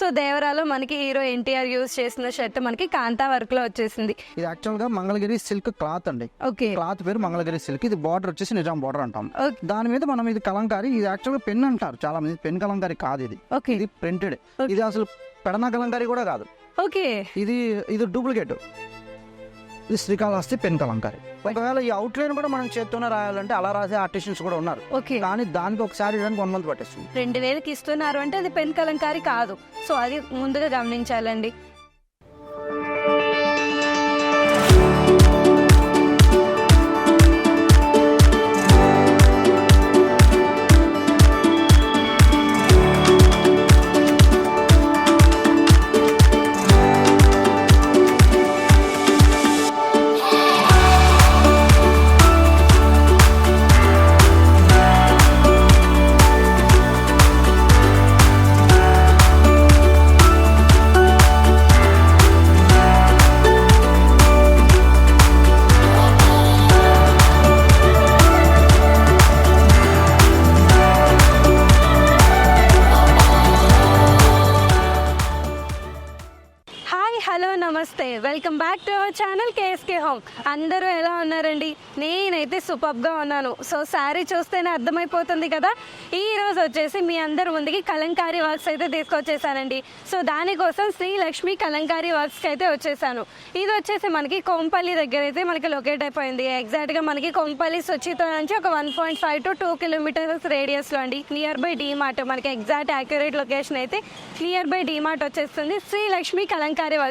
So దేవరాలో మనకి hero NTR use చేసిన షర్ట్ మనకి కాంతా వర్క్లో వచ్చేసింది. ఇది యాక్చువల్గా మంగళగిరి సిల్క్ క్లాత్ అండి. ఓకే. క్లాత్ పేరు మంగళగిరి సిల్క్. ఇది బార్డర్ వచ్చేసి నిజాం బార్డర్ అంటాం. దాని మీద మనం ఇది కలంకారీ ఇది యాక్చువల్గా పెన్ అంటారు చాలా మంది పెన్ కలంకారీ కాదు ఇది. ఓకే. ఇది ప్రింటెడ్. ఇది అసలు పెడన కలంకారీ కూడా కాదు. ఓకే. ఇది ఇది డూప్లికేట్. ఇది శ్రీకాళహస్తి పెన్ కలంకారీ ఒకవేళ ఈ అవుట్ లైన్ కూడా మనం చేత్తోనే రాయాలంటే అలా రాసే ఆర్టిస్టియన్స్ కూడా ఉన్నారు. ఓకే. కానీ దానికి ఒకసారి ఇవ్వడానికి వన్ మంత్ పట్టేస్తుంది. రెండు వేలకి ఇస్తున్నారు అంటే అది పెన్ కలంకారీ కాదు. సో అది ముందుగా గమనించాలండి. హలో నమస్తే. Welcome back to our channel KSK home అందరూ ఎలా ఉన్నారండి? నేనైతే సూపర్గా ఉన్నాను. సో శారీ చూస్తేనే అర్థమైపోతుంది కదా? ఈ రోజు వచ్చేసి మీ అందరి ముందుకి కలంకారీ వర్క్స్ అయితే తీసుకొచ్చేసానండి. సో దానికోసం శ్రీలక్ష్మి కలంకారీ వర్క్స్కి అయితే వచ్చేసాను. ఇది వచ్చేసి మనకి కొంపల్లి దగ్గర అయితే మనకి లొకేట్ అయిపోయింది. ఎగ్జాక్ట్గా మనకి కొంపల్లి సుచితో నుంచి ఒక one point five to two kilometres రేడియస్లో అండి. నియర్ బై డీమార్ట్ మనకి ఎగ్జాక్ట్ యాక్యురేట్ లొకేషన్ అయితే నియర్ బై డీమార్ట్ వచ్చేస్తుంది. శ్రీలక్ష్మి కలంకారీ వర్క్స్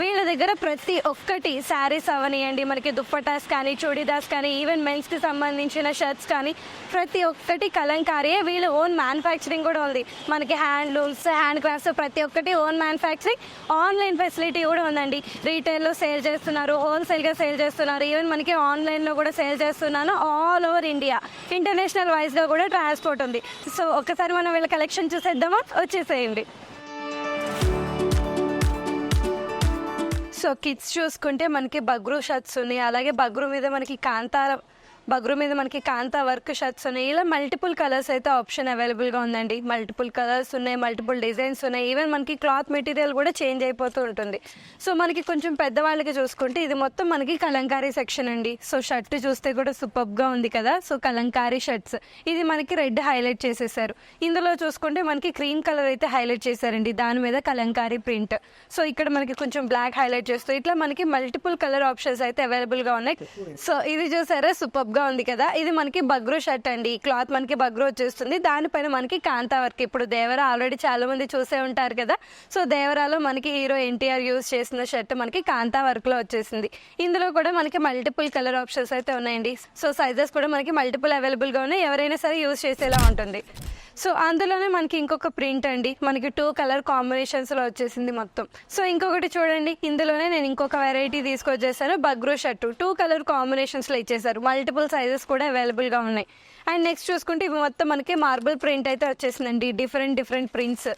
వీళ్ళ దగ్గర ప్రతి ఒక్కటి శారీస్ అవనియండి. మనకి దుప్పటాస్ కానీ చూడీదాస్ కానీ ఈవెన్ మెన్స్కి సంబంధించిన షర్ట్స్ కానీ ప్రతి ఒక్కటి కలంకారీ వీళ్ళ ఓన్ మ్యానుఫ్యాక్చరింగ్ కూడా ఉంది. మనకి హ్యాండ్లూమ్స్ హ్యాండ్ క్రాఫ్ట్స్ ప్రతి ఒక్కటి ఓన్ మ్యానుఫ్యాక్చరింగ్ ఆన్లైన్ ఫెసిలిటీ కూడా ఉందండి. రీటైల్లో సేల్ చేస్తున్నారు హోల్సేల్గా సేల్ చేస్తున్నారు. ఈవెన్ మనకి ఆన్లైన్లో కూడా సేల్ చేస్తున్నాను ఆల్ ఓవర్ ఇండియా ఇంటర్నేషనల్ వైజ్గా కూడా ట్రాన్స్పోర్ట్ ఉంది. సో ఒకసారి మనం వీళ్ళ కలెక్షన్ చూసేద్దామా? వచ్చేసేయండి. సో కిడ్స్ చూసుకుంటే మనకి బగ్రు షర్ట్స్ ఉన్నాయి అలాగే బగ్రు మీద మనకి కాంతార బగ్రు మీద మనకి కాంతా వర్క్ షర్ట్స్ ఉన్నాయి. ఇలా మల్టిపుల్ కలర్స్ అయితే ఆప్షన్ అవైలబుల్గా ఉందండి. మల్టిపుల్ కలర్స్ ఉన్నాయి మల్టిపుల్ డిజైన్స్ ఉన్నాయి. ఈవెన్ మనకి క్లాత్ మెటీరియల్ కూడా చేంజ్ అయిపోతూ ఉంటుంది. సో మనకి కొంచెం పెద్దవాళ్ళకి చూసుకుంటే ఇది మొత్తం మనకి కలంకారీ సెక్షన్ అండి. సో షర్ట్ చూస్తే కూడా సూపర్గా ఉంది కదా. సో కలంకారీ షర్ట్స్ ఇది మనకి రెడ్ హైలైట్ చేసేసారు. ఇందులో చూసుకుంటే మనకి క్రీమ్ కలర్ అయితే హైలైట్ చేశారండి. దాని మీద కలంకారీ ప్రింట్ సో ఇక్కడ మనకి కొంచెం బ్లాక్ హైలైట్ చేస్తూ ఇట్లా మనకి మల్టిపుల్ కలర్ ఆప్షన్స్ అయితే అవైలబుల్గా ఉన్నాయి. సో ఇది చూసారా? గా ఉంది కదా ఇది మనకి బగ్రో షర్ట్ అండి. ఈ క్లాత్ మనకి బగ్రో వచ్చేస్తుంది. దానిపైన మనకి కాంతా వర్క్. ఇప్పుడు దేవరా ఆల్రెడీ చాలా మంది చూసే ఉంటారు కదా. సో దేవరాలో మనకి హీరో ఎన్టీఆర్ యూజ్ చేసిన షర్ట్ మనకి కాంతా వర్క్లో వచ్చేసింది. ఇందులో కూడా మనకి మల్టిపుల్ కలర్ ఆప్షన్స్ అయితే ఉన్నాయండి. సో సైజెస్ కూడా మనకి మల్టిపుల్ అవైలబుల్గా ఉన్నాయి. ఎవరైనా సరే యూజ్ చేసేలా ఉంటుంది. సో అందులోనే మనకి ఇంకొక ప్రింట్ అండి. మనకి టూ కలర్ కాంబినేషన్స్లో వచ్చేసింది మొత్తం. సో ఇంకొకటి చూడండి. ఇందులోనే నేను ఇంకొక వెరైటీ తీసుకొచ్చేసాను. బగ్రో షర్ట్. టూ కలర్ కాంబినేషన్స్లో ఇచ్చేసారు మల్టిపుల్ సైజెస్ కూడా అవైలబుల్గా ఉన్నాయి. అండ్ నెక్స్ట్ చూసుకుంటే ఇవి మొత్తం మనకి మార్బుల్ ప్రింట్ అయితే వచ్చేసిందండి. డిఫరెంట్ డిఫరెంట్ ప్రింట్స్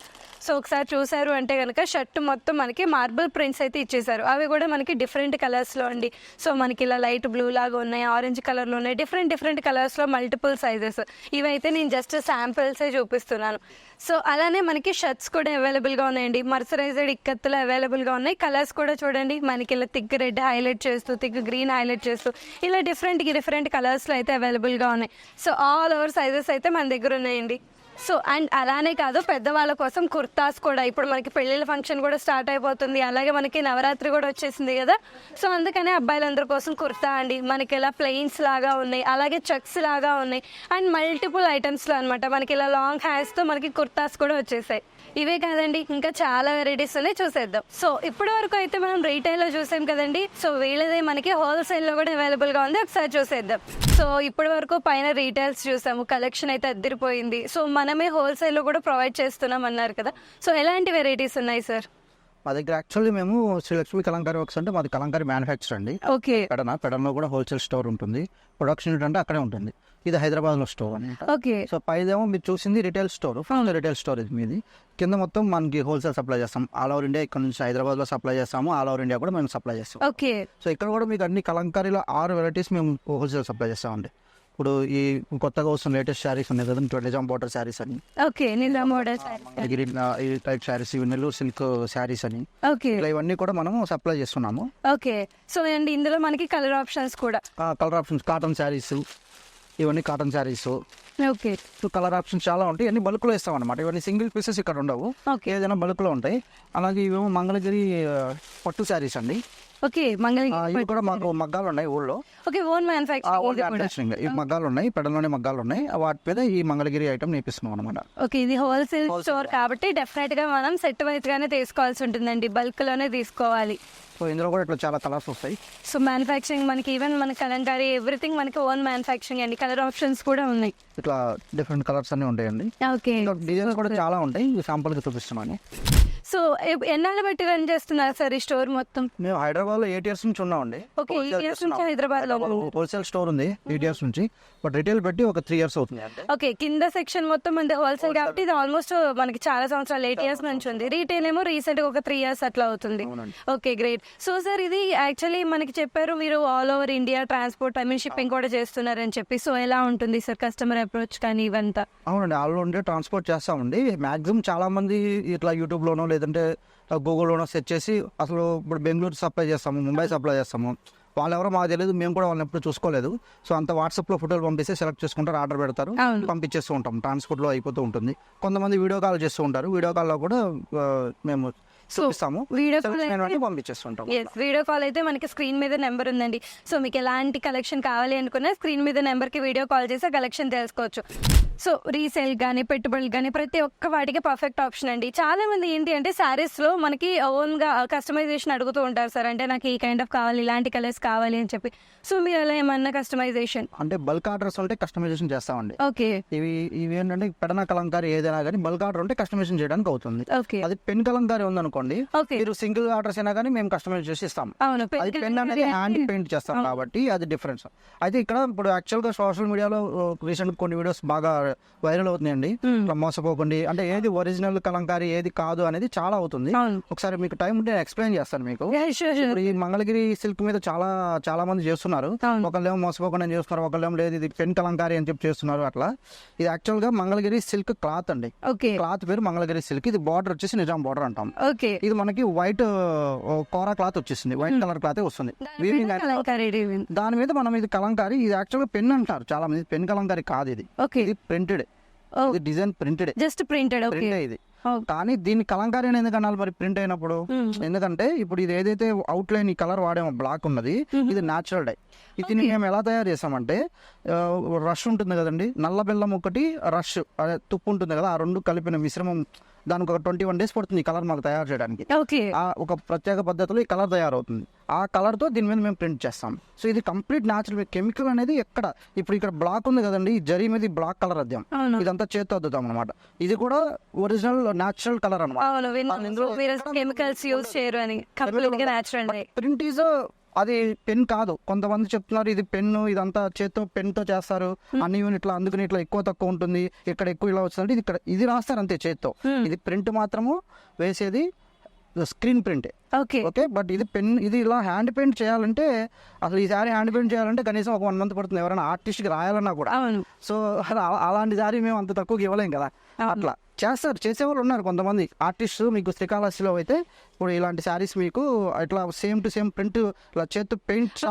సో ఒకసారి చూసారు అంటే కనుక షర్ట్ మొత్తం మనకి మార్బుల్ ప్రింట్స్ అయితే ఇచ్చేసారు అవి కూడా మనకి డిఫరెంట్ కలర్స్లో అండి. సో మనకి ఇలా లైట్ బ్లూ లాగా ఉన్నాయి ఆరెంజ్ కలర్లో ఉన్నాయి. డిఫరెంట్ డిఫరెంట్ కలర్స్లో మల్టిపుల్ సైజెస్ ఇవైతే నేను జస్ట్ శాంపిల్సే చూపిస్తున్నాను. సో అలానే మనకి షర్ట్స్ కూడా అవైలబుల్గా ఉన్నాయండి. మర్సరైజ్డ్ ఇక్కత్తులు అవైలబుల్గా ఉన్నాయి. కలర్స్ కూడా చూడండి. మనకి ఇలా థిక్ రెడ్ హైలైట్ చేస్తూ థిక్ గ్రీన్ హైలైట్ చేస్తూ ఇలా డిఫరెంట్ డిఫరెంట్ కలర్స్లో అయితే అవైలబుల్గా ఉన్నాయి. సో ఆల్ ఓవర్ సైజెస్ అయితే మన దగ్గర ఉన్నాయండి. సో అండ్ అలానే కాదు పెద్దవాళ్ళ కోసం కుర్తాస్ కూడా. ఇప్పుడు మనకి పెళ్ళిళ్ళ ఫంక్షన్ కూడా స్టార్ట్ అయిపోతుంది. అలాగే మనకి నవరాత్రి కూడా వచ్చేసింది కదా. సో అందుకనే అబ్బాయిలందరి కోసం కుర్తా అండి. మనకి ఇలా ప్లెయిన్స్ లాగా ఉన్నాయి. అలాగే చెక్స్ లాగా ఉన్నాయి. అండ్ మల్టిపుల్ ఐటమ్స్లో అనమాట మనకి ఇలా లాంగ్ హ్యార్స్తో మనకి కుర్తాస్ కూడా వచ్చేసాయి. ఇవే కాదండి ఇంకా చాలా వెరైటీస్ ఉన్నాయి చూసేద్దాం. సో ఇప్పటి వరకు అయితే మనం రీటైల్లో చూసాం కదండి. సో వీళ్ళదే మనకి హోల్సేల్లో కూడా అవైలబుల్గా ఉంది. ఒకసారి చూసేద్దాం. సో ఇప్పటి వరకు పైన రీటైల్స్ చూసాము. కలెక్షన్ అయితే అద్దరిపోయింది. సో మనమే హోల్సేల్లో కూడా ప్రొవైడ్ చేస్తున్నాం అన్నారు కదా. సో ఎలాంటి వెరైటీస్ ఉన్నాయి సార్ మా దగ్గర యాక్చువల్లీ మేము శ్రీలక్ష్మి కలంకారీ వర్క్స్ అంటే మాది కలంకారీ మ్యానుఫ్యాక్చర్ అండి. ఓకే. పెడన పెడనలో కూడా హోల్సేల్ స్టోర్ ఉంటుంది. ప్రొడక్షన్ యూనిట్ అంటే అక్కడే ఉంటుంది. ఇది హైదరాబాద్లో స్టోర్ అనమాట. ఓకే. సో పైదేమో మీరు చూసింది retail store first retail store ఇది మీది. కింద మొత్తం మనకి హోల్సేల్ సప్లై చేస్తాం. ఆల్ ఓవర్ ఇండియా ఇక్కడ నుంచి హైదరాబాద్లో సప్లై చేస్తాము. ఆల్ ఓవర్ ఇండియా కూడా మేము సప్లై చేస్తాం. ఓకే. సో ఇక్కడ కూడా మీకు అన్ని కలంకారీలో ఆరు వెరైటీస్ మేము హోల్సేల్ సప్లై చేస్తామండి. ఇప్పుడు ఈ కొత్తగా వస్తున్న లేటెస్ట్ శారీస్ ఉన్నాయి కదా నిజాం బార్డర్ శారీస్ అని. ఓకే నిజా ఈ టైప్ శారీస్ ఇవి నెల్లూరు సిల్క్ శారీస్ అని. ఓకే. ఇలా ఇవన్నీ కూడా మనం సప్లై చేస్తున్నాము. ఓకే సో అండ్ ఇందులో మనకి కలర్ ఆప్షన్స్ కూడా. కలర్ ఆప్షన్స్ కాటన్ శారీస్ ఇవన్నీ cotton saris. Okay. So colour options చాలా ఉంటాయి ఇవన్నీ బల్క్లో ఇస్తాం అనమాట ఇవన్నీ సింగిల్ పీసెస్ ఇక్కడ ఉండవు ఏదైనా బల్క్లో ఉంటాయి. అలాగే ఇవేమో మంగళగిరి పట్టు శారీస్ అండి. ఓకే మంగళగిరి ఇవి కూడా మాకు మగ్గాలు ఉన్నాయి ఊళ్ళో. Okay own manufacturing. ఈ మగ్గాలు ఉన్నాయి పెడలోనే మగ్గాలు ఉన్నాయి వాటి మీద ఈ మంగళగిరి ఐటమ్ నేర్పిస్తున్నాం అనమాట ఓకే ఇది హోల్సేల్ స్టోర్ కాబట్టి డెఫినెట్గా మనం సెట్ వైజ్ గానే తీసుకోవాల్సి ఉంటుందండి. బల్క్లోనే తీసుకోవాలి. సో ఇందులో కూడా ఇట్లా చాలా కలర్స్ వస్తాయి. సో మ్యానుఫ్యాక్చరింగ్ మనకి ఈవెన్ మన కలంకారీ ఎవ్రీథింగ్ మనకి ఓన్ మ్యానుఫ్యాక్చరింగ్ అండి. కలర్ ఆప్షన్స్ కూడా ఉన్నాయి. ఇట్లా డిఫరెంట్ కలర్స్ అన్ని ఉంటాయండి. ఓకే. డిజైన్స్ కూడా చాలా ఉంటాయి. sample కి చూపిస్తున్నాను. సో ఎన్నాళ్ళ బట్టి రన్ చేస్తున్నారు సార్ ఈ స్టోర్ మొత్తం? మేము హైదరాబాద్ లో ఎయిట్ ఇయర్స్ నుంచి ఉన్నామండి. హైదరాబాద్లో. హోల్సేల్ స్టోర్ ఉంది. ఎయిట్ ఇయర్స్ నుంచి. బట్ రిటైల్ పెట్టి ఒక త్రీ ఇయర్స్ అవుతుంది అంటే ఓకే కింద సెక్షన్ మొత్తం మనది హోల్సేల్ కాబట్టి ఇది ఆల్మోస్ట్ మనకి చాలా సంవత్సరాలు ఎయిట్ ఇయర్స్ నుంచి ఉంది. రీటైల్ ఏమో రీసెంట్గా ఒక త్రీ ఇయర్స్ అట్లా అవుతుంది. ఓకే గ్రేట్ సో సార్ ఇది యాక్చువల్లీ మనకి చెప్పారు మీరు all over India transport I mean shipping కూడా చేస్తున్నారని చెప్పి. సో ఎలా ఉంటుంది సార్ కస్టమర్ అప్రోచ్ కానీ ఇవంతా? అవునండి ఆల్ ఉండే ట్రాన్స్పోర్ట్ చేస్తామండి. మాక్సిమం చాలా మంది ఇట్లా యూట్యూబ్లోనో లేదంటే గూగుల్లోనో సెర్చ్ చేసి అసలు ఇప్పుడు బెంగళూరు సప్లై చేస్తాము ముంబై సప్లై చేస్తాము. వాళ్ళు ఎవరో మాకు తెలియదు మేము కూడా వాళ్ళని ఎప్పుడు చూసుకోలేదు. సో అంత వాట్సాప్లో ఫోటోలు పంపిస్తే సెలెక్ట్ చేసుకుంటారు ఆర్డర్ పెడతారు. పంపించేస్తూ ఉంటాం ట్రాన్స్పోర్ట్లో అయిపోతూ ఉంటుంది. కొంతమంది వీడియో కాల్ చేస్తూ ఉంటారు. వీడియో కాల్లో కూడా మేము చూపిస్తాము. వీడియో వెంటనే పంపించేస్తుంటాం. ఎస్ వీడియో కాల్ అయితే మనకి స్క్రీన్ మీద నెంబర్ ఉందండి. సో మీకు ఎలాంటి కలెక్షన్ కావాలి అనుకున్నా స్క్రీన్ మీద నెంబర్కి వీడియో కాల్ చేసి కలెక్షన్ తెలుసుకోవచ్చు. సో రీసేల్ కానీ పెట్టుబడులు కానీ ప్రతి ఒక్క వాటికి పర్ఫెక్ట్ ఆప్షన్ అండి. చాలా మంది ఏంటి అంటే sarees లో మనకి ఓన్గా కస్టమైజేషన్ అడుగుతూ ఉంటారు సార్. అంటే నాకు ఈ కైండ్ ఆఫ్ కావాలి ఇలాంటి కలర్స్ కావాలి అని చెప్పి. సో మీరు అలా ఏమన్నా కస్టమైజేషన్ అంటే బల్క్ ఆర్డర్స్ ఉంటే కస్టమైజేషన్ చేస్తామండి. ఓకే ఇవి ఇవి ఏంటంటే పెడన కలంకారీ ఏదైనా కానీ బల్క్ ఆర్డర్ ఉంటే కస్టమైజేషన్ చేయడానికి అవుతుంది. ఓకే అది పెన్ కలంకారీ ఉందనుకోండి ఓకే. మీరు సింగిల్ ఆర్డర్స్ అయినా కానీ మేము కస్టమైజ్ చేసి ఇస్తాం. అది పెన్ అనేది హ్యాండ్ పెయింట్ చేస్తాం కాబట్టి అది డిఫరెన్స్ అయితే ఇక్కడ ఇప్పుడు యాక్చువల్గా సోషల్ మీడియాలో రీసెంట్ కొన్ని వీడియోస్ బాగా వైరల్ అవుతున్నాయండి. మోసపోకండి. అంటే ఏది ఒరిజినల్ కలంకారీ ఏది కాదు అనేది చాలా అవుతుంది. ఒకసారి మీకు టైం ఉంటే ఎక్స్ప్లెయిన్ చేస్తాను మీకు. ఈ మంగళగిరి సిల్క్ మీద చాలా చాలా మంది చేస్తున్నారు. ఒకళ్ళేమో మోసపోకుండా చేస్తున్నారు ఒకళ్ళేమో లేదు ఇది పెన్ కలంకారీ అని చెప్పి చేస్తున్నారు అట్లా. ఇది యాక్చువల్గా మంగళగిరి సిల్క్ క్లాత్ అండి. క్లాత్ పేరు మంగళగిరి సిల్క్ ఇది బార్డర్ వచ్చేసి నిజాం బార్డర్ అంటాం. ఓకే. ఇది మనకి వైట్ కోరా క్లాత్ వచ్చేసింది. వైట్ కలర్ క్లాత్ వస్తుంది. దాని మీద మనం ఇది కలంకారీ ఇది యాక్చువల్గా పెన్ అంటారు చాలా మంది పెన్ కలంకారీ కాదు ఇది. ఓకే. ఇది ప్రింటెడ్. ఇది డిజైన్ ప్రింటెడ్ జస్ట్ ప్రింటెడ్ ఇది. కానీ దీన్ని కలంకారీ అని ఎందుకు అనాలి మరి ప్రింట్ అయినప్పుడు. ఎందుకంటే ఇప్పుడు ఇది ఏదైతే అవుట్ లైన్ ఈ కలర్ వాడేమో బ్లాక్ ఉన్నది ఇది న్యాచురల్ డై. ఇది మేము ఎలా తయారు చేసామంటే రష్ ఉంటుంది కదండి. నల్ల బెల్లం ఒకటి రష్ అదే తుప్పు ఉంటుంది కదా ఆ రెండు కలిపిన మిశ్రమం దానికి ఒక ట్వంటీ వన్ డేస్ పడుతుంది ఈ కలర్ మాకు తయారు చేయడానికి. ఓకే. ఆ ఒక ప్రత్యేక పద్ధతిలో ఈ కలర్ తయారవుతుంది. ఆ కలర్తో దీని మీద మేము ప్రింట్ చేస్తాం. సో ఇది కంప్లీట్ న్యాచురల్ కెమికల్ అనేది ఎక్కడ ఇప్పుడు ఇక్కడ బ్లాక్ ఉంది కదండి ఈ జరీ మీద బ్లాక్ కలర్ అద్దాం. ఇదంతా చేత్తో అద్దుతాం అనమాట ఇది కూడా ఒరిజినల్ న్యాచురల్ కలర్ అనమాట ప్రింట్ ఈజ్ అది పెన్ కాదు. కొంతమంది చెప్తున్నారు ఇది పెన్ను ఇదంతా చేత్తో పెన్తో చేస్తారు అన్ని ఇట్లా అందుకని ఇట్లా ఎక్కువ తక్కువ ఉంటుంది. ఇక్కడ ఎక్కువ ఇలా వస్తుంది. ఇది ఇక్కడ ఇది రాస్తారు అంతే చేత్తో. ఇది ప్రింట్ మాత్రము వేసేది screen print. Okay. Okay? But ఇది పెన్ ఇది ఇలా హ్యాండ్ పెయింట్ చేయాలంటే అసలు ఈ సారీ హ్యాండ్ పెయింట్ చేయాలంటే కనీసం ఒక వన్ మంత్ పడుతుంది. ఎవరైనా ఆర్టిస్ట్కి రాయాలన్నా కూడా. సో అలా- అలాంటి సారీ మేము అంత తక్కువకి ఇవ్వలేం కదా. అట్లా. చేస్తారు. చేసేవాళ్ళు ఉన్నారు కొంతమంది. ఆర్టిస్ట్ మీకు శ్రీకాళహస్తిలో అయితే ఇప్పుడు ఇలాంటి శారీస్ మీకు ఇట్లా సేమ్ టు సేమ్ ప్రింట్ ఇలా చేత్తు పెయింట్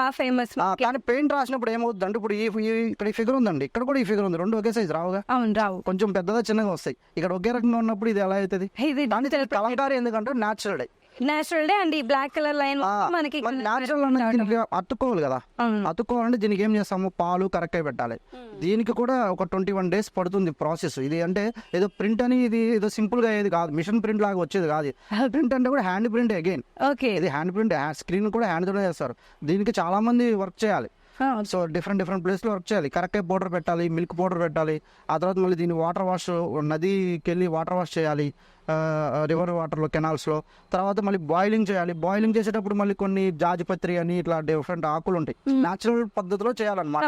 బాగా ఫేమస్ కానీ పెయింట్ రాసినప్పుడు ఏమవుతుంది అంటే ఇప్పుడు ఈ ఇక్కడ ఈ ఫిగర్ ఉందండి. ఇక్కడ కూడా ఈ ఫిగర్ ఉంది. రెండు ఒకే సైజ్ రావుగా. అవును రావు. కొంచెం పెద్దగా చిన్నగా వస్తాయి. ఇక్కడ ఒకే రకంగా ఉన్నప్పుడు ఇది ఎలా అవుతుంది? కలంకారీ ఎందుకంటే natural natural dye and. Black colour line మనకి న్యాచురల్ అనేది అతుక్కోవాలి కదా. అతుక్కోవాలంటే దీనికి ఏం చేస్తాము? పాలు కరెక్ట్ పెట్టాలి. దీనికి కూడా ఒక ట్వంటీ వన్ డేస్ పడుతుంది ప్రాసెస్ ఇది అంటే ఏదో ప్రింట్ అని ఇది ఏదో సింపుల్గా ఏది కాదు. మిషన్ ప్రింట్ లాగా వచ్చేది కాదు. ప్రింట్ అంటే కూడా హ్యాండ్ ప్రింట్ అగైన్ ఓకే ఇది హ్యాండ్ ప్రింట్ స్క్రీన్ కూడా హ్యాండ్ తోనే చేస్తారు. దీనికి చాలా మంది వర్క్ చేయాలి. సో డిఫరెంట్ డిఫరెంట్ ప్లేస్లో వర్క్ చేయాలి. కరెక్ట్ పౌడర్ పెట్టాలి మిల్క్ పౌడర్ పెట్టాలి. ఆ తర్వాత మళ్ళీ దీన్ని వాటర్ వాష్ నదికి వెళ్ళి వాటర్ వాష్ చేయాలి. రివర్ వాటర్లో కెనాల్స్లో తర్వాత మళ్ళీ బాయిలింగ్ చేయాలి. బాయిలింగ్ చేసేటప్పుడు మళ్ళీ కొన్ని జాజిపత్రి అని ఇట్లా డిఫరెంట్ ఆకులు ఉంటాయి. న్యాచురల్ పద్ధతిలో చేయాలన్నమాట.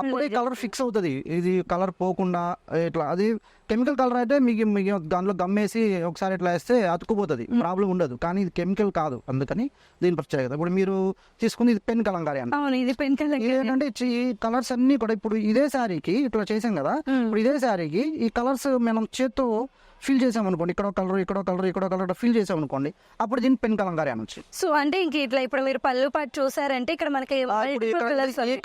అప్పుడే కలర్ ఫిక్స్ అవుతుంది. ఇది కలర్ పోకుండా ఇట్లా అది కెమికల్ కలర్ అయితే మీకు దాంట్లో గమ్మేసి ఒకసారి ఇట్లా వేస్తే అతుకుపోతుంది ప్రాబ్లం ఉండదు. కానీ ఇది కెమికల్ కాదు. అందుకని దీని ప్రత్యేకత. ఇప్పుడు మీరు తీసుకుంది ఇది పెన్ కలంకారీ ఏంటంటే ఈ కలర్స్ అన్ని కూడా ఇప్పుడు ఇదే శారీకి ఇట్లా చేసాం కదా. ఇప్పుడు ఇదే శారీకి ఈ కలర్స్ మనం చేత్తో ఫిల్ చేసాం అనుకోండి ఇక్కడ కలర్ ఇక్కడ కలర్ ఇక్కడ కలర్ ఫిల్ చేసాం అనుకోండి అప్పుడు దీన్ని పెన్ కలంకారీ అనొచ్చు. సో అంటే ఇంక ఇట్లా ఇప్పుడు మీరు పళ్ళు పాటు చూసారంటే ఇక్కడ మనకి ఈ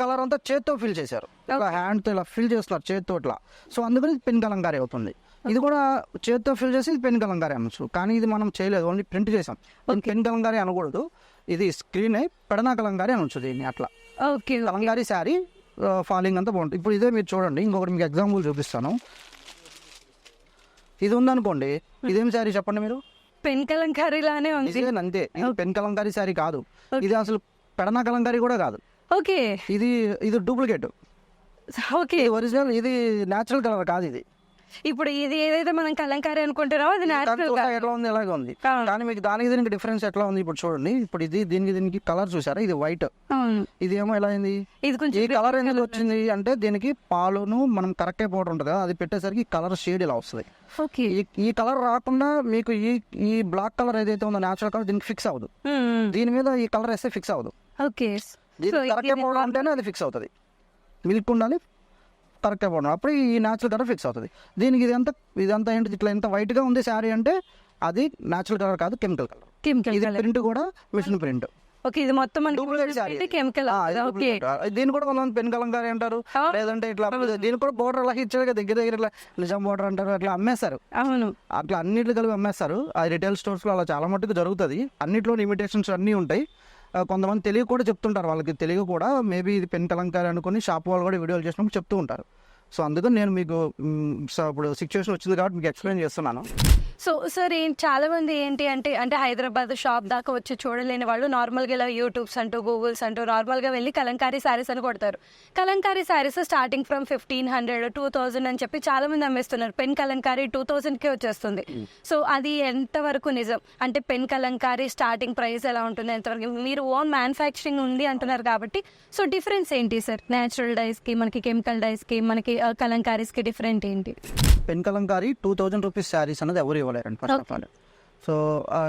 కలర్ అంతా చేత్తో ఫిల్ చేశారు. ఇలా హ్యాండ్తో ఇలా ఫిల్ చేస్తున్నారు చేత్తో ఇట్లా సో అందుకని పెన్ కలంకారీ అవుతుంది. ఇది కూడా చేత్తో ఫిల్ చేసి పెన్ కలంకారీ అనొచ్చు. కానీ ఇది మనం చేయలేదు ఓన్లీ ప్రింట్ చేసాం పెన్ కలంకారీ అనకూడదు. ఇది స్క్రీన్ పెడనా కలంకారీ అనొచ్చు దీన్ని అట్లా. ఓకే కలంకారీ శారీ ఫాలింగ్ అంతా బాగుంటుంది. ఇప్పుడు ఇదే మీరు చూడండి ఇంకొకటి మీకు ఎగ్జాంపుల్ చూపిస్తాను. ఇది ఉందనుకోండి ఇదేం శారీ చెప్పండి మీరు? పెన్ కలంకారీ లానే ఉంది అంతే. ఇది పెన్ కలంకారీ శారీ కాదు. ఇది అసలు పెడనా కలంకారీ కూడా కాదు. ఓకే. ఇది ఇది డూప్లికేట్. ఓకే. ఒరిజినల్ ఇది న్యాచురల్ కలర్ కాదు ఇది. ఇప్పుడు ఇది ఏదైతే మనం కలంకారీ అనుకుంటున్నామో అది న్యాచురల్ ఎట్లా ఉంది? ఎలాగే ఉంది. కానీ మీకు దానికి దీనికి డిఫరెన్స్ ఎట్లా ఉంది? ఇప్పుడు చూడండి. ఇప్పుడు ఇది దీనికి దీనికి కలర్ చూసారా? ఇది వైట్ ఇది ఏమో ఎలా అయింది? ఇది ఈ కొంచెం కలర్ ఎందుకు వచ్చింది? అంటే దీనికి పాలును మనం కరెక్టే పౌడర్ ఉంటుంది కదా. అది పెట్టేసరికి కలర్ షేడ్ ఇలా వస్తుంది. ఓకే. ఈ ఈ కలర్ రాకుండా మీకు ఈ ఈ బ్లాక్ కలర్ ఏదైతే ఉందో న్యాచురల్ కలర్ దీనికి ఫిక్స్ అవ్వదు. దీని మీద ఈ కలర్ వేస్తే ఫిక్స్ అవ్వదు. ఓకే. దీనికి కరెక్టే పౌడర్ ఉంటేనే అది ఫిక్స్ అవుతుంది. మిల్క్ ఉండాలి కరెక్టే పౌడర్ అప్పుడు ఈ న్యాచురల్ కలర్ ఫిక్స్ అవుతుంది. దీనికి ఇదంతా ఇదంతా ఏంటి ఇట్లా ఎంత వైట్గా ఉంది శారీ అంటే అది న్యాచురల్ కలర్ కాదు కెమికల్ కలర్ కెమికల్ ఇది ప్రింట్ కూడా మిషన్ ప్రింట్ ఓకే ఇది మొత్తం కెమికల్ ఓకే. దీని కూడా కొంతమంది పెన్ కలంకారీ అంటారు. లేదంటే ఇట్లా దీనికి కూడా బోర్డర్ అలా ఇచ్చారు కదా దగ్గర దగ్గర ఇట్లా నిజాం బోర్డర్ అంటారు అట్లా అమ్మేస్తారు. అవును. అట్లా అన్నిట్లు కలిపి అమ్మేస్తారు. ఆ రిటైల్ స్టోర్స్లో అలా చాలా మట్టుకు జరుగుతుంది. అన్నిట్లో ఇమిటేషన్స్ అన్నీ ఉంటాయి. కొంతమంది తెలియ కూడా చెప్తుంటారు. వాళ్ళకి తెలియక కూడా మేబీ ఇది పెన్ కలంకారీ అనుకుని షాప్ వాళ్ళు కూడా వీడియోలు చేసినప్పుడు చెప్తూ ఉంటారు. సో అందుకని నేను మీకు సో ఇప్పుడు సిచ్యువేషన్ వచ్చింది కాబట్టి మీకు ఎక్స్ప్లెయిన్ చేస్తున్నాను. సో సార్ ఏం చాలా మంది ఏంటి అంటే అంటే హైదరాబాద్ షాప్ దాకా వచ్చి చూడలేని వాళ్ళు నార్మల్గా ఇలా యూట్యూబ్స్ అంటూ గూగుల్స్ అంటూ నార్మల్గా వెళ్ళి కలంకారీ శారీస్ అని కొడతారు. Kalamkari saris starting from fifteen hundred two thousand అని చెప్పి చాలా మంది అమ్మేస్తున్నారు. పెన్ కలంకారీ టూ థౌజండ్కే వచ్చేస్తుంది. సో అది ఎంతవరకు నిజం? అంటే పెన్ కలంకారీ స్టార్టింగ్ ప్రైస్ ఎలా ఉంటుంది? ఎంతవరకు మీరు ఓన్ మ్యానుఫ్యాక్చరింగ్ ఉంది అంటున్నారు కాబట్టి సో డిఫరెన్స్ ఏంటి సార్ న్యాచురల్ డైస్కి మనకి కెమికల్ డైస్కి మనకి ఆ, కలంకారీస్కి డిఫరెంట్ ఏంటి? Pen Kalamkari two thousand rupees saris అనేది ఎవరు ఇవ్వలేరండి ఫస్ట్ ఆఫ్ ఆల్ సో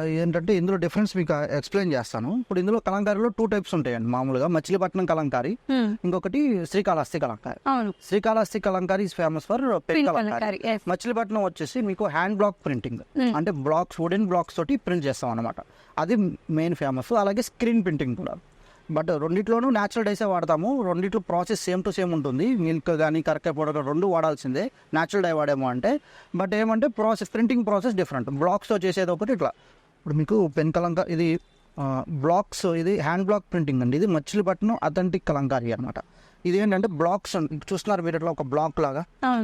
ఏంటంటే ఇందులో డిఫరెన్స్ మీకు ఎక్స్ప్లెయిన్ చేస్తాను. ఇప్పుడు ఇందులో కలంకారీలో టూ టైప్స్ ఉంటాయండి మామూలుగా. మచిలీపట్నం కలంకారీ Hmm. ఇంకొకటి Srikalahasti Kalamkari. Srikalahasti Kalamkari is famous for Kalamkari. Machilipatnam వచ్చేసి మీకు హ్యాండ్ బ్లాక్ ప్రింటింగ్ అంటే బ్లాక్స్ వుడెన్ బ్లాక్స్ తోటి ప్రింట్ చేస్తాం అనమాట అది మెయిన్ ఫేమస్ అలాగే స్క్రీన్ ప్రింటింగ్ కూడా. బట్ రెండిట్లోనూ న్యాచురల్ డైసే వాడతాము. రెండిట్లో ప్రాసెస్ సేమ్ టు సేమ్ ఉంటుంది. మిల్క్ కానీ కరకాయ పౌడర్ రెండు వాడాల్సిందే. న్యాచురల్ డై వాడేమో అంటే. బట్ ఏమంటే ప్రాసెస్ ప్రింటింగ్ ప్రాసెస్ డిఫరెంట్ బ్లాక్స్తో చేసేది ఒకటి ఇట్లా. ఇప్పుడు మీకు పెన్ కలంక ఇది బ్లాక్స్ ఇది హ్యాండ్ బ్లాక్ ప్రింటింగ్ అండి. ఇది మచిలీపట్నం అథెంటిక్ కలంకారీ అనమాట ఇది ఏంటంటే బ్లాక్స్ చూస్తున్నారు మీరు ఇట్లా ఒక బ్లాక్ లాగా?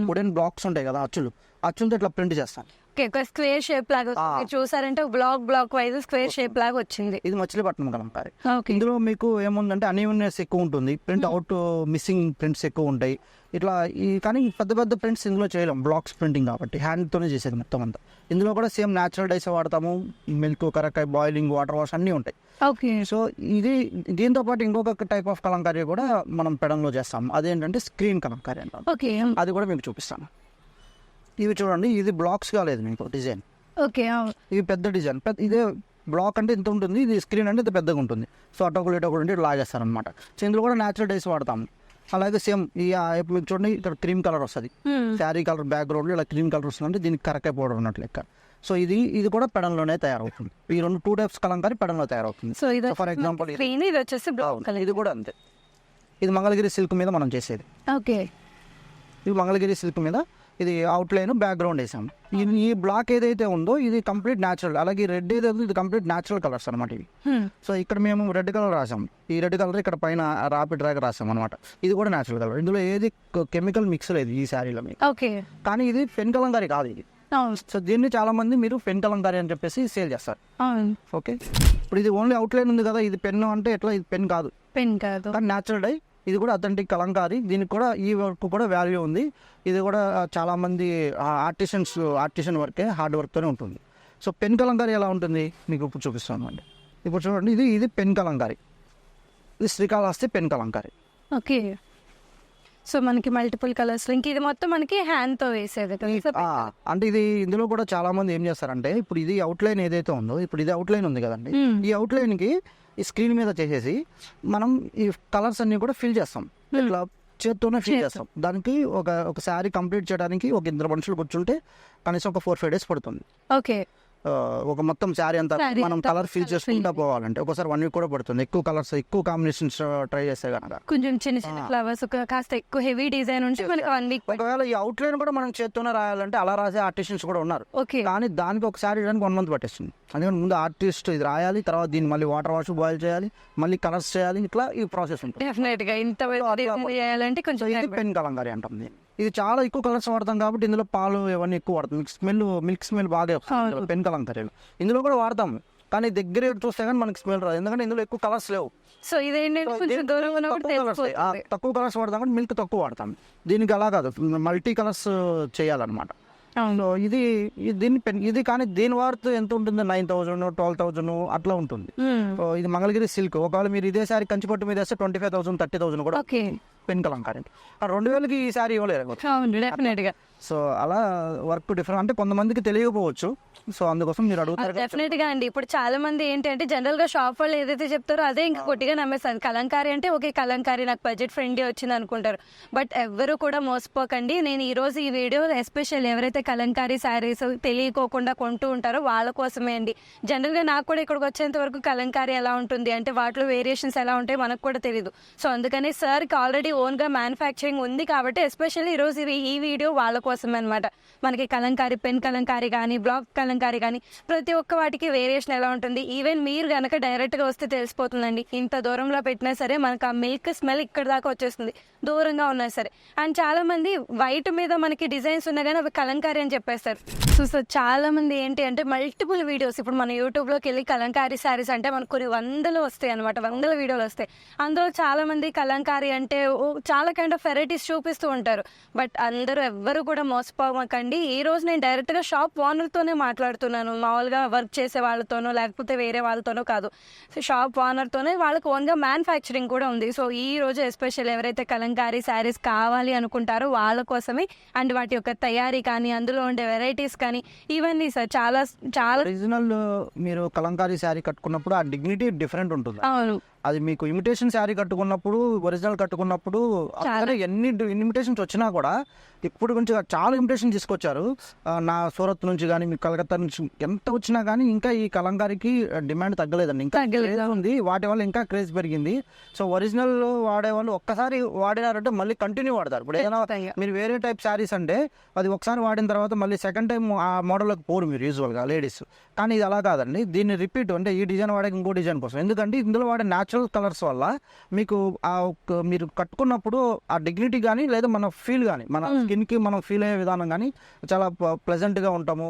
వుడెన్ బ్లాక్స్ ఉంటాయి కదా అచ్చులు. అచ్చులతో ఇట్లా ప్రింట్ చేస్తాను ఓకే ఒక స్క్వేర్ షేప్ లాగా వస్తుంది. ఆ. మీరు చూసారంటే block block wise square shape లాగా వచ్చింది. ఇది మచిలీపట్నం కలంకారీ ఓకే. ఇందులో మీకు ఏముందంటే అన్ఈవెన్నెస్ ఎక్కువ ఉంటుంది. ప్రింట్ అవుట్ మిస్సింగ్ ప్రింట్స్ ఎక్కువ ఉంటాయి. ఇట్లా ఈ కానీ పెద్ద పెద్ద ప్రింట్స్ ఇందులో చేయలేం. బ్లాక్స్ ప్రింటింగ్ కాబట్టి హ్యాండ్తోనే చేసేది మొత్తం అంతా. ఇందులో కూడా సేమ్ న్యాచురల్ డైస్ వాడతాము. మిల్క్ కరకాయ బాయిలింగ్ వాటర్ వాష్ అన్నీ ఉంటాయి. ఓకే. సో ఇది దీంతో పాటు ఇంకొక టైప్ ఆఫ్ కలంకారీ కూడా మనం పెడంలో చేస్తాం. అదేంటంటే స్క్రీన్ కలంకారీ అంటాం. ఓకే. అది కూడా మీకు చూపిస్తాను. ఇవి చూడండి ఇది బ్లాక్స్ కాలేదు మీకు డిజైన్ ఓకే. ఇవి పెద్ద డిజైన్ పెద్ద ఇదే బ్లాక్ అంటే ఇంత ఉంటుంది ఇది స్క్రీన్ అంటే ఇంత పెద్దగా ఉంటుంది. సో ఇటొకటి ఉంటే లాగేస్తారు అనమాట సో ఇందులో కూడా న్యాచురల్ డైస్ వాడతాం అలాగే సేమ్ ఈ మీకు చూడండి ఇక్కడ క్రీమ్ కలర్ వస్తుంది. శారీ కలర్ బ్యాక్గ్రౌండ్లో ఇలా క్రీమ్ కలర్ వస్తుంది అంటే దీనికి కరకాయ పౌడర్ ఉన్నట్లు లెక్క. సో ఇది ఇది కూడా పెడంలోనే తయారవుతుంది. ఈ రెండు టూ టైప్స్ కలంకారీ పెడంలో తయారవుతుంది. సో ఇది ఫర్ ఎగ్జాంపుల్ ఇది వచ్చేసి ఇది కూడా అంతే. ఇది మంగళగిరి సిల్క్ మీద మనం చేసేది. ఓకే. ఇది మంగళగిరి సిల్క్ మీద ఇది అవుట్లైన్ బ్యాక్గ్రౌండ్ వేసాం. ఈ ఈ బ్లాక్ ఏదైతే ఉందో ఇది కంప్లీట్ న్యాచురల్ అలాగే రెడ్ ఏదైతే ఇది కంప్లీట్ న్యాచురల్ కలర్స్ అనమాట ఇవి. Hmm. సో ఇక్కడ మేము రెడ్ కలర్ రాసాం. ఈ రెడ్ కలర్ ఇక్కడ పైన రాపిడ్ డ్రాగ్ రాసాం అనమాట ఇది కూడా న్యాచురల్ కలర్ ఇందులో ఏది కెమికల్ మిక్స్ లేదు ఈ శారీలో మీకు. ఓకే కానీ ఇది పెన్ కలంకారీ కాదు ఇది. సో దీన్ని చాలా మంది మీరు పెన్ కలంకారీ అని చెప్పేసి సేల్ చేస్తారు. ఓకే ఇప్పుడు ఇది ఓన్లీ అవుట్లైన్ ఉంది కదా ఇది పెన్ అంటే ఎట్లా? ఇది పెన్ కాదు. పెన్ కాదు. కానీ న్యాచురల్ డై ఇది కూడా అథెంటిక్ కలంకారీ. దీనికి కూడా ఈ వర్క్ కూడా వాల్యూ ఉంది. ఇది కూడా చాలా మంది ఆర్టిషన్స్ ఆర్టిషన్ వర్కే హార్డ్ వర్క్తోనే ఉంటుంది. సో పెన్ కలంకారీ ఎలా ఉంటుంది? మీకు ఇప్పుడు చూపిస్తాను అండి. ఇప్పుడు చూడండి ఇది ఇది పెన్ కలంకారీ. ఇది Srikalahasti pen Kalamkari. Okay. So మనకి మల్టిపుల్ కలర్స్ ఇంక ఇది మొత్తం మనకి హ్యాండ్తో వేసేది అంటే ఇది ఇందులో కూడా చాలా మంది ఏం చేస్తారంటే ఇప్పుడు ఇది అవుట్లైన్ ఏదైతే ఉందో ఇప్పుడు ఇది అవుట్లైన్ ఉంది కదండి. ఈ అవుట్లైన్కి ఈ స్క్రీన్ మీద చేసేసి మనం ఈ కలర్స్ అన్ని కూడా ఫిల్ చేస్తాం. ఇట్లా చేత్తోనే ఫిల్ చేస్తాం. దానికి ఒక ఒక శారీ కంప్లీట్ చేయడానికి ఒక ఇద్దరు మనుషులు కూర్చుంటే కనీసం ఒక ఫోర్ ఫైవ్ డేస్ పడుతుంది. ఓకే. ఒక మొత్తం శారీ అంతా మనం కలర్ ఫిల్ చేసుకుంటా పోవాలంటే ఒకసారి వన్ వీక్ కూడా పడుతుంది. ఎక్కువ కలర్స్ ఎక్కువ కాంబినేషన్స్ ట్రై చేస్తే కనుక కొంచెం చిన్న చిన్న ఫ్లవర్స్ కాస్త ఎక్కువ హెవీ డిజైన్ ఉంటే మనకి వన్ వీక్ ఒకవేళ ఈ అవుట్లైన్ కూడా మనం చేత్తోనే రాయాలంటే అలా రాసే ఆర్టిస్టియన్స్ కూడా ఉన్నారు. ఓకే కానీ దానికి ఒకసారి వేయడానికి వన్ మంత్ పట్టేస్తుంది. అందుకని ముందు ఆర్టిస్ట్ ఇది రాయాలి తర్వాత దీన్ని మళ్ళీ వాటర్ వాష్ బాయిల్ చేయాలి మళ్ళీ కలర్స్ చేయాలి ఇట్లా ఈ ప్రాసెస్ ఉంటుంది. డెఫినెట్గా ఇంత చేయాలంటే కొంచెం పెన్ కలంకారీ అంటాం ఇది చాలా ఎక్కువ కలర్స్ వాడతాం కాబట్టి ఇందులో పాలు ఇవన్నీ ఎక్కువ వాడతాం. మీకు స్మెల్ మిల్క్ స్మెల్ బాగా వస్తుంది పెన్ కలంకారీలో. ఇందులో కూడా వాడతాం. కానీ దగ్గర చూస్తే కానీ మనకి స్మెల్ రాదు. ఎందుకంటే ఇందులో ఎక్కువ కలర్స్ లేవు. సో తక్కువ కలర్స్ వాడతాం కాబట్టి మిల్క్ తక్కువ వాడతాం. దీనికి అలా కాదు. మల్టీ కలర్స్ చేయాలన్నమాట. సో ఇది దీన్ని పెన్ ఇది కానీ దీని వార్త ఎంత ఉంటుంది నైన్ థౌజండ్ ట్వెల్వ్ థౌజండ్ అట్లా ఉంటుంది. ఇది మంగళగిరి సిల్క్. ఒకవేళ మీరు ఇదే సారీ కంచిపట్టు మీద వేస్తే twenty five thousand thirty thousand కూడా ఓకే పెన్ కలంకారీ ఆ రెండు వేలకి ఈ సారీ ఇవ్వలేరు ఎవరు. అవును డెఫినెట్గా. సో అలా వర్క్ డిఫరెంట్ అంటే కొంతమందికి తెలియకపోవచ్చు. సో అందుకోసం మీరు అడుగుతారు. డెఫినెట్గా అండి. ఇప్పుడు చాలా మంది ఏంటంటే జనరల్గా షాప్ వాళ్ళు ఏదైతే చెప్తారో అదే ఇంకా కొట్టిగా నమ్మేస్తారు. కలంకారీ అంటే ఓకే కలంకారీ నాకు బడ్జెట్ ఫ్రెండ్లీ వచ్చింది అనుకుంటారు. బట్ ఎవ్వరు కూడా మోసపోకండి. నేను ఈ రోజు ఈ వీడియో ఎస్పెషల్ ఎవరైతే కలంకారీ శారీస్ తెలియకోకుండా కొంటూ ఉంటారో వాళ్ళ కోసమే అండి. జనరల్గా నాకు కూడా ఇక్కడికి వచ్చేంత వరకు కలంకారీ ఎలా ఉంటుంది? అంటే వాటిలో వేరియేషన్స్ ఎలా ఉంటాయి మనకు కూడా తెలియదు సో అందుకని సార్కి ఆల్రెడీ ఓన్గా మ్యానుఫ్యాక్చరింగ్ ఉంది కాబట్టి ఎస్పెషల్లీ ఈ రోజు ఇది ఈ వీడియో వాళ్ళ కోసం అనమాట మనకి కలంకారీ పెన్ కలంకారీ కానీ బ్లాక్ కలంకారీ కానీ ప్రతి ఒక్క వాటికి వేరియేషన్ ఎలా ఉంటుంది? ఈవెన్ మీరు గనక డైరెక్ట్గా వస్తే తెలిసిపోతుందండి. ఇంత దూరంలో పెట్టినా సరే మనకు ఆ మిల్క్ స్మెల్ ఇక్కడ దాకా వచ్చేస్తుంది. దూరంగా ఉన్నా సరే. అండ్ చాలా మంది వైట్ మీద మనకి డిజైన్స్ ఉన్నా కానీ అవి కలంకారీ అని చెప్పేస్తారు. సో సో చాలా మంది ఏంటి అంటే మల్టిపుల్ వీడియోస్ ఇప్పుడు మన యూట్యూబ్లోకి వెళ్ళి కలంకారీ శారీస్ అంటే మనకు కొన్ని వందలు వస్తాయి అనమాట వందల వీడియోలు వస్తాయి. అందులో చాలా మంది కలంకారీ అంటే చాలా కైండ్ ఆఫ్ వెరైటీస్ చూపిస్తూ ఉంటారు. బట్ అందరూ ఎవ్వరు కూడా మోసపోమకండి ఈ రోజు నేను డైరెక్ట్గా షాప్ ఓనర్ తోనే మాట్లాడుతున్నాను. మామూలుగా వర్క్ చేసే వాళ్ళతోనో లేకపోతే వేరే వాళ్ళతోనో కాదు. సో షాప్ ఓనర్ తోనే వాళ్ళకి ఓన్గా మ్యానుఫ్యాక్చరింగ్ కూడా ఉంది. సో ఈ రోజు ఎస్పెషల్ ఎవరైతే కలంకారీ శారీస్ కావాలి అనుకుంటారో వాళ్ళ కోసమే అండ్ వాటి యొక్క తయారీ కానీ అందులో ఉండే వెరైటీస్ కానీ ఇవన్నీ సార్ చాలా చాలా ఒరిజినల్ మీరు కలంకారీ శారీ కట్టుకున్నప్పుడు ఆ డిగ్నిటీ డిఫరెంట్ ఉంటుంది? అవును. అది మీకు ఇమిటేషన్ శారీ కట్టుకున్నప్పుడు ఒరిజినల్ కట్టుకున్నప్పుడు ఎన్ని ఇమిటేషన్స్ వచ్చినా కూడా ఇప్పుడు కొంచెం చాలా ఇమిటేషన్ తీసుకొచ్చారు. నా సూరత్ నుంచి కానీ మీ కలకత్తా నుంచి ఎంత వచ్చినా కానీ ఇంకా ఈ కలంకారీకి డిమాండ్ తగ్గలేదండి. ఇంకా ఉంది. వాటి వల్ల ఇంకా క్రేజ్ పెరిగింది. సో ఒరిజినల్ వాడే వాళ్ళు ఒక్కసారి వాడినారంటే మళ్ళీ కంటిన్యూ వాడతారు. ఇప్పుడు ఏదైనా. మీరు వేరే టైప్ శారీస్ అంటే అది ఒకసారి వాడిన తర్వాత మళ్ళీ సెకండ్ టైం ఆ మోడల్కి పోరు మీరు యూజువల్గా లేడీస్ కానీ ఇది అలా కాదండి. దీన్ని రిపీట్ అంటే ఈ డిజైన్ వాడే ఇంకో డిజైన్ కోసం. ఎందుకంటే ఇందులో వాడే న్యాచురల్ కలర్స్ వల్ల మీకు ఆ మీరు కట్టుకున్నప్పుడు ఆ డిగ్నిటీ కానీ లేదా మన ఫీల్ కానీ మన స్కిన్కి మనం ఫీల్ అయ్యే విధానం కానీ చాలా ప్లెజెంట్గా ఉంటాము.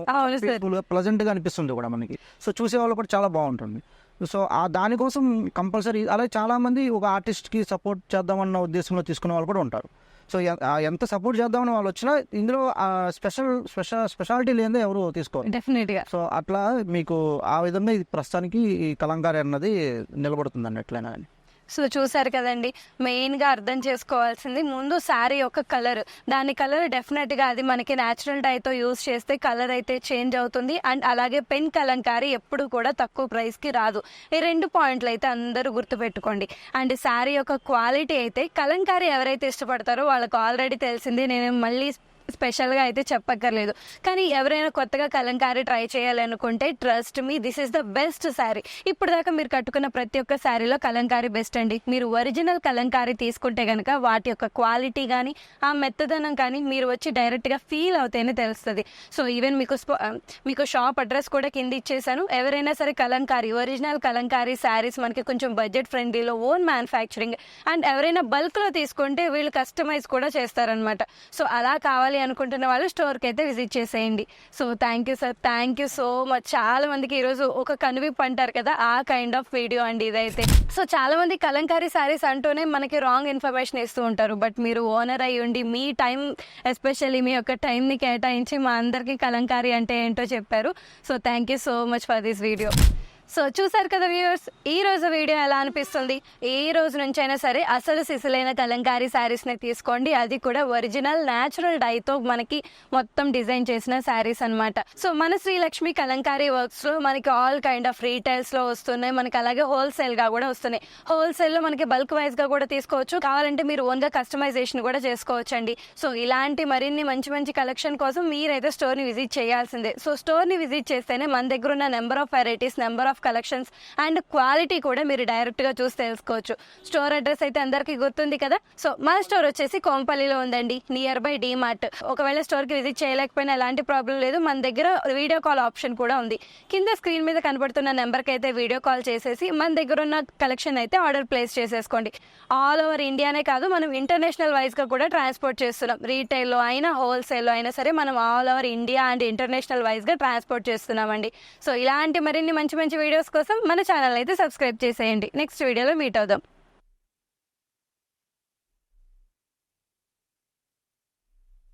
ప్లెజెంట్గా అనిపిస్తుంది కూడా మనకి. సో చూసే వాళ్ళు కూడా చాలా బాగుంటుంది. సో ఆ దానికోసం కంపల్సరీ అలాగే చాలా మంది ఒక ఆర్టిస్ట్కి సపోర్ట్ చేద్దామన్న ఉద్దేశంలో తీసుకునే వాళ్ళు కూడా ఉంటారు. సో ఎంత సపోర్ట్ చేద్దామని వాళ్ళు వచ్చినా ఇందులో స్పెషల్ స్పెషల్ స్పెషాలిటీ లేదే ఎవరు తీసుకోరు. డెఫినెట్గా. సో అట్లా మీకు ఆ విధంగా ప్రస్తుతానికి ఈ కలంకారీ అన్నది నిలబడుతుంది ఎట్లయినా అని సో చూసారు కదండి మెయిన్గా అర్థం చేసుకోవాల్సింది ముందు శారీ యొక్క కలర్ దాని కలర్ డెఫినెట్గా అది మనకి న్యాచురల్ డైతో యూస్ చేస్తే కలర్ అయితే చేంజ్ అవుతుంది అండ్ అలాగే పెన్ కలంకారీ ఎప్పుడు కూడా తక్కువ ప్రైస్కి రాదు. ఈ రెండు పాయింట్లు అయితే అందరూ గుర్తుపెట్టుకోండి. అండ్ శారీ యొక్క క్వాలిటీ అయితే కలంకారీ ఎవరైతే ఇష్టపడతారో వాళ్ళకు ఆల్రెడీ తెలిసింది నేను మళ్ళీ స్పెషల్గా అయితే చెప్పక్కర్లేదు. కానీ ఎవరైనా కొత్తగా కలంకారీ ట్రై చేయాలనుకుంటే trust me this is the best sari. ఇప్పుడు దాకా మీరు కట్టుకున్న ప్రతి ఒక్క శారీలో కలంకారీ బెస్ట్ అండి. మీరు ఒరిజినల్ కలంకారీ తీసుకుంటే కనుక వాటి యొక్క క్వాలిటీ కానీ ఆ మెత్తదనం కానీ మీరు వచ్చి డైరెక్ట్గా ఫీల్ అవుతేనే తెలుస్తుంది. సో ఈవెన్ మీకు మీకు షాప్ అడ్రస్ కూడా కింద ఇచ్చేసాను. ఎవరైనా సరే కలంకారీ ఒరిజినల్ కలంకారీ శారీస్ మనకి కొంచెం బడ్జెట్ ఫ్రెండ్లీలో ఓన్ మ్యానుఫ్యాక్చరింగ్ అండ్ ఎవరైనా బల్క్లో తీసుకుంటే వీళ్ళు కస్టమైజ్ కూడా చేస్తారనమాట. సో అలా కావాలి అనుకుంటున్న వాళ్ళు స్టోర్కి అయితే విజిట్ చేసేయండి. So thank you sir thank you so much చాలా మందికి ఈరోజు ఒక కనువిప్పు అంటారు కదా ఆ కైండ్ ఆఫ్ వీడియో అండి ఇదైతే. సో చాలా మంది కలంకారీ శారీస్ అంటూనే మనకి రాంగ్ ఇన్ఫర్మేషన్ ఇస్తూ ఉంటారు. బట్ మీరు ఓనర్ అయి ఉండి మీ టైం ఎస్పెషల్లీ మీ యొక్క టైంని కేటాయించి మా అందరికీ కలంకారీ అంటే ఏంటో చెప్పారు. So thank you so much for this video so చూసారు కదా వ్యూవర్స్ ఈ రోజు వీడియో ఎలా అనిపిస్తుంది? ఏ రోజు నుంచైనా సరే అసలు సిసలైన కలంకారీ శారీస్ని తీసుకోండి. అది కూడా ఒరిజినల్ న్యాచురల్ డైతో మనకి మొత్తం డిజైన్ చేసిన శారీస్ అన్నమాట. సో మన శ్రీలక్ష్మి కలంకారీ వర్క్స్లో మనకి ఆల్ కైండ్ ఆఫ్ రీటైల్స్లో వస్తున్నాయి. మనకి అలాగే హోల్సేల్గా కూడా వస్తున్నాయి. హోల్సేల్లో మనకి బల్క్ వైజ్గా కూడా తీసుకోవచ్చు. కావాలంటే మీరు ఓన్గా కస్టమైజేషన్ కూడా చేసుకోవచ్చు అండి సో ఇలాంటి మరిన్ని మంచి మంచి కలెక్షన్ కోసం మీరైతే స్టోర్ని విజిట్ చేయాల్సిందే. సో స్టోర్ని విజిట్ చేస్తేనే మన దగ్గర ఉన్న number of varieties number of collections and quality కూడా మీరు డైరెక్ట్గా చూసి తెలుసుకోవచ్చు. స్టోర్ అడ్రస్ అయితే అందరికీ గుర్తుంది కదా? సో మా స్టోర్ వచ్చేసి కోంపల్లిలో ఉందండి నియర్ బై డీ మార్ట్ ఒకవేళ స్టోర్కి విజిట్ చేయలేకపోయినా ఎలాంటి ప్రాబ్లం లేదు. మన దగ్గర వీడియో కాల్ ఆప్షన్ కూడా ఉంది. కింద స్క్రీన్ మీద కనబడుతున్న నెంబర్కి అయితే వీడియో కాల్ చేసేసి మన దగ్గర ఉన్న కలెక్షన్ అయితే ఆర్డర్ ప్లేస్ చేసేసుకోండి. ఆల్ ఓవర్ ఇండియానే కాదు మనం ఇంటర్నేషనల్ వైజ్గా కూడా ట్రాన్స్పోర్ట్ చేస్తున్నాం. రీటైల్లో అయినా హోల్సేల్లో అయినా సరే మనం all over India and international వైజ్గా ట్రాన్స్పోర్ట్ చేస్తున్నామండి. సో ఇలాంటి మరిన్ని మంచి మంచి వీడియోస్ కోసం మన ఛానల్ అయితే సబ్స్క్రైబ్ చేసేయండి. నెక్స్ట్ వీడియోలో మీట్ అవుదాం.